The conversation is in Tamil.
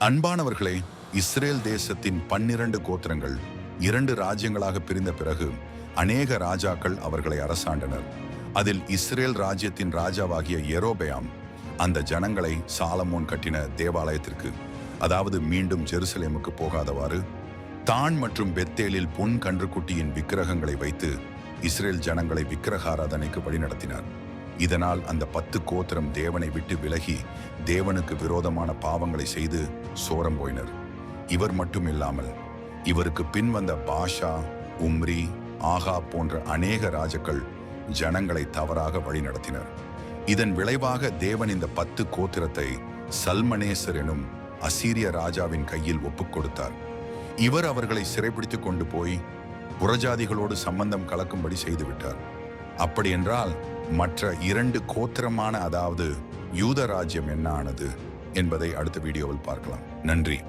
அன்பானவர்களே இஸ்ரேல் தேசத்தின் பன்னிரண்டு கோத்திரங்கள் இரண்டு ராஜ்யங்களாக பிரிந்த பிறகு அநேக ராஜாக்கள் அவர்களை அரசாண்டனர். அதில் இஸ்ரேல் ராஜ்யத்தின் ராஜாவாகிய எரோபயாம் அந்த ஜனங்களை சாலமோன் கட்டின தேவாலயத்திற்கு அதாவது மீண்டும் ஜெருசலேமுக்கு போகாதவாறு தான் மற்றும் பெத்தேலில் பொன் கன்றுக்குட்டியின் விக்கிரகங்களை வைத்து இஸ்ரேல் ஜனங்களை விக்கிரகாராதனைக்கு வழிநடத்தினார். இதனால் அந்த பத்து கோத்திரம் தேவனை விட்டு விலகி தேவனுக்கு விரோதமான பாவங்களை செய்து சோரம் போயினர். இவர் மட்டும் இல்லாமல் இவருக்கு பின் வந்த பாஷா உம்ரி ஆகா போன்ற அநேக ராஜாக்கள் ஜனங்களை தவறாக வழிநடத்தினர் இதன் விளைவாக தேவன் இந்த பத்து கோத்திரத்தை சல்மனேசர் எனும் அசீரிய ராஜாவின் கையில் ஒப்புக் கொடுத்தார். இவர் அவர்களை சிறைப்பிடித்துக் கொண்டு போய் புறஜாதிகளோடு சம்பந்தம் கலக்கும்படி செய்துவிட்டார். அப்படியென்றால் மற்ற இரண்டு கோத்திரமான அதாவது யூத ராஜ்யம் என்ன ஆனது என்பதை அடுத்த வீடியோவில் பார்க்கலாம். நன்றி.